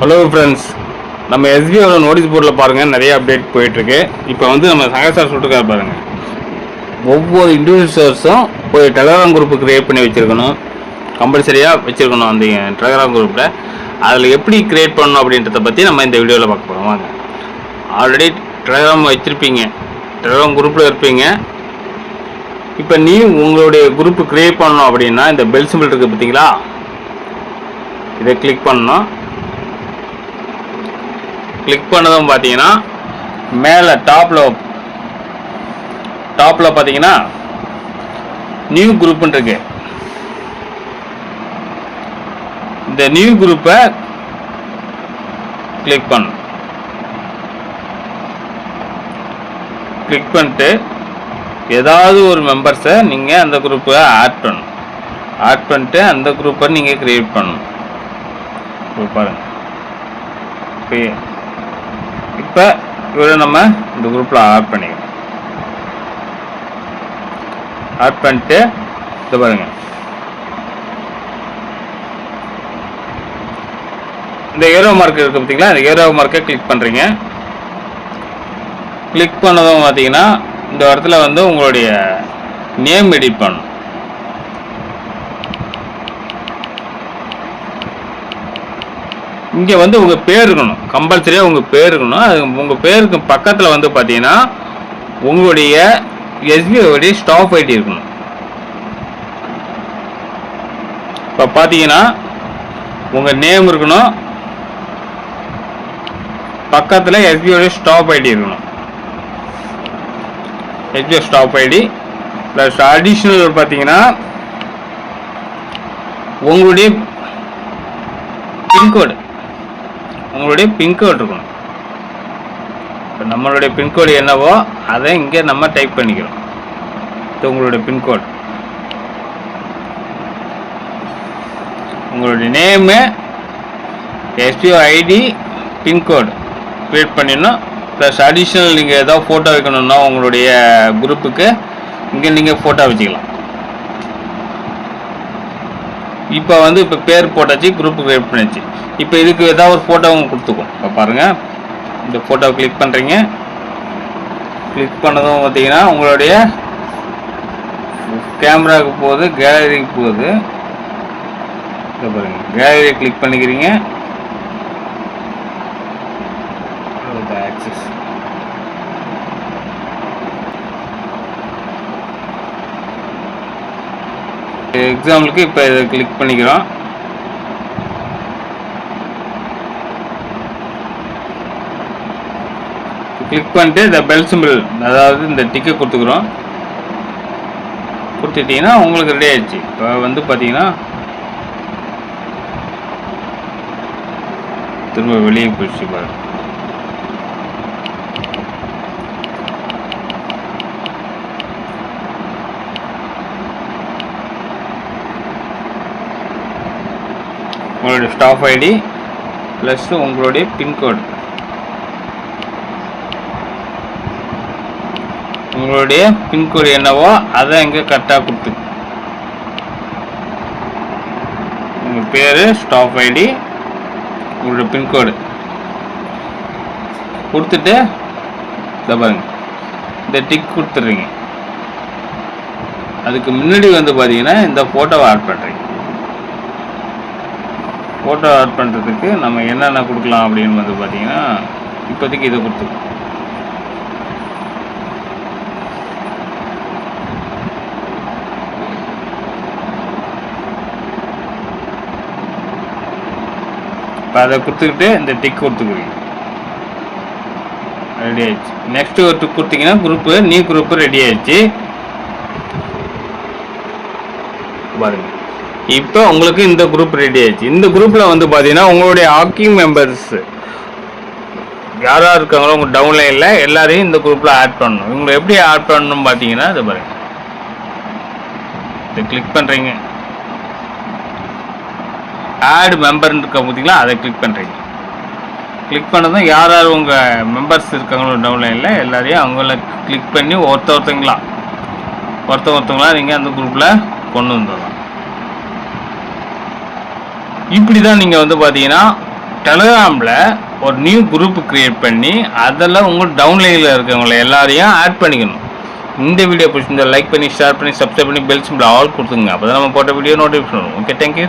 Hello friends நம்ம எஸ்பிஐயோட notice போர்டில் பாருங்கள் நிறைய அப்டேட் போயிட்டுருக்கு. இப்போ வந்து நம்ம சங்க சார் சொல்லிட்டுருக்காரு பாருங்கள் ஒவ்வொரு இண்டிவிஜுவல்ஸும் ஒரு டெலகிராம் குரூப்பு க்ரியேட் பண்ணி வச்சுருக்கணும். கம்பல்சரியாக வச்சுருக்கணும் அந்த டெலகிராம் குரூப்பில் அதில் எப்படி க்ரியேட் பண்ணணும் அப்படின்றத பற்றி நம்ம இந்த வீடியோவில் பார்க்க போகிறோம் வாங்க. ஆல்ரெடி டெலகிராம் வச்சுருப்பீங்க. டெலகிராம் குரூப்பில் இருப்பீங்க. இப்போ நீ உங்களுடைய குரூப்பு க்ரியேட் பண்ணணும் அப்படின்னா இந்த பெல் சிம்பிள் இருக்குது பார்த்தீங்களா இதை கிளிக் பண்ணணும். கிளிக் பண்ணதும் பார்த்தீங்கன்னா மேலே டாப்பில் டாப்பில் பார்த்தீங்கன்னா நியூ குரூப்னு இருக்கு. இந்த நியூ குரூப்பை கிளிக் பண்ணணும் கிளிக் பண்ணிட்டு ஏதாவது ஒரு மெம்பர்ஸை நீங்கள் அந்த குரூப்பை ஆட் பண்ணணும் ஆட் பண்ணிட்டு அந்த குரூப்பை நீங்கள் க்ரியேட் பண்ணணும் இப்போ இப்போ இவரை நம்ம இந்த குரூப்பில் ஆட் பண்ணிக்கணும். ஆட் பண்ணிட்டு இது பாருங்க. இந்த ஏரோ மார்க் இருக்குது பார்த்தீங்களா இந்த ஏரோ மார்க்கை கிளிக் பண்ணுறீங்க கிளிக் பண்ணதும் பார்த்தீங்கன்னா இந்த இடத்துல வந்து உங்களுடைய நேம் எடிட் பண்ணணும். இங்கே வந்து உங்கள் பேர் இருக்கணும். கம்பல்சரியாக உங்கள் பேர் இருக்கணும். அது உங்கள் பேருக்கு பக்கத்தில் வந்து பார்த்தீங்கன்னா உங்களுடைய எஸ்பிஐடைய ஸ்டாப் ஐடி இருக்கணும். இப்போ பார்த்தீங்கன்னா உங்கள் நேம் இருக்கணும். பக்கத்தில் எஸ்பிஐடைய ஸ்டாப் ஐடி இருக்கணும். SBI staff ID plus additional பார்த்தீங்கன்னா உங்களுடைய பின்கோடு உங்களுடைய பின்கோடு இருக்கணும். இப்போ நம்மளுடைய பின்கோடு என்னவோ அதை இங்கே நம்ம டைப் பண்ணிக்கிறோம். இது உங்களுடைய பின்கோடு உங்களுடைய name SPO ID pin code create பண்ணிடணும். ப்ளஸ் அடிஷ்னல் நீங்கள் ஏதாவது ஃபோட்டோ வைக்கணுன்னா உங்களுடைய குரூப்புக்கு இங்கே நீங்கள் ஃபோட்டோ வச்சுக்கலாம். இப்போ வந்து இப்போ பேர் போட்டாச்சு குரூப் கிரியேட் பண்ணிச்சு இப்போ இதுக்கு ஏதாவது ஒரு ஃபோட்டோ கொடுத்துக்கும். இப்போ பாருங்கள் இந்த ஃபோட்டோ கிளிக் பண்ணுறீங்க கிளிக் பண்ணதும் பார்த்தீங்கன்னா உங்களுடைய கேமராவுக்கு போகுது கேலரிக்கு போகுது. இதை பாருங்க. கேலரியை கிளிக் பண்ணிக்கிறீங்க. ஆக்சஸ் எக்ஸாம்பிளுக்கு இப்போ இதை கிளிக் பண்ணிக்கிறோம். கிளிக் பண்ணிட்டு இந்த பெல் சிம்பிள் அதாவது இந்த டிக்கை கொடுத்துக்குறோம். கொடுத்துட்டீங்கன்னா உங்களுக்கு ரெடி ஆயிடுச்சு. இப்போ வந்து பார்த்தீங்கன்னா திரும்ப வெளியே போயிடுச்சு பாருங்கள் உங்களுடைய ஸ்டாஃப் ஐடி ப்ளஸ் உங்களுடைய பின்கோடு உங்களுடைய பின்கோடு என்னவோ அதை இங்கே கரெக்டாக கொடுத்து. உங்கள் பேர் ஸ்டாஃப் ஐடி உங்களுடைய பின்கோடு கொடுத்துட்டு இதை பாருங்க. இந்த டிக் கொடுத்துட்றீங்க. அதுக்கு முன்னாடி வந்து பார்த்தீங்கன்னா இந்த ஃபோட்டோவை ஆட் பண்ணுறீங்க ஃபோட்டோ ஆட் பண்ணுறதுக்கு நம்ம என்னென்ன கொடுக்கலாம் அப்படின்னு வந்து பார்த்தீங்கன்னா இப்போதைக்கு இதை கொடுத்துருக்கோம் இப்போ அதை கொடுத்துக்கிட்டு இந்த டிக் கொடுத்துக்குறீங்க. ரெடி ஆயிடுச்சு. நெக்ஸ்ட் ஒரு டிக் கொடுத்தீங்கன்னா குரூப்பு நியூ குரூப்பு ரெடி ஆயிடுச்சு. பாருங்க. இப்போ உங்களுக்கு இந்த குரூப் ரெடி ஆயிடுச்சு. இந்த குரூப்பில் வந்து பார்த்தீங்கன்னா உங்களுடைய ஹாக்கி மெம்பர்ஸ் யார் யார் இருக்காங்களோ உங்கள் டவுன்லைனில் எல்லாரையும் இந்த குரூப்பில் ஆட் பண்ணணும். இவங்களை எப்படி ஆட் பண்ணணும் பார்த்தீங்கன்னா இது பாருங்க. இதை கிளிக் பண்ணுறீங்க ஆட் மெம்பர்னு இருக்க பார்த்தீங்களா அதை கிளிக் பண்ணுறீங்க கிளிக் பண்ணதும் யார் யார் உங்கள் மெம்பர்ஸ் இருக்காங்களோ டவுன்லைனில் எல்லாரையும் அவங்கள கிளிக் பண்ணி ஒருத்த ஒருத்தங்களா ஒருத்த ஒருத்தங்களா நீங்கள் அந்த குரூப்பில் கொண்டு வந்துடலாம். இப்படி தான் நீங்கள் வந்து பார்த்தீங்கன்னா டெலகிராமில் ஒரு நியூ குரூப் க்ரியேட் பண்ணி அதில் உங்கள் டவுன்லைனில் இருக்கிறவங்கள எல்லாரையும் ஆட் பண்ணிக்கணும். இந்த வீடியோ பிடிச்சிருந்தால் லைக் பண்ணி ஷேர் பண்ணி சப்ஸ்கிரைப் பண்ணி பெல் சிம்பிள் ஆல் கொடுத்துங்க அப்போ தான் நம்ம போட்ட வீடியோ நோட்டிஃபிகேஷன் வரும். Okay thank you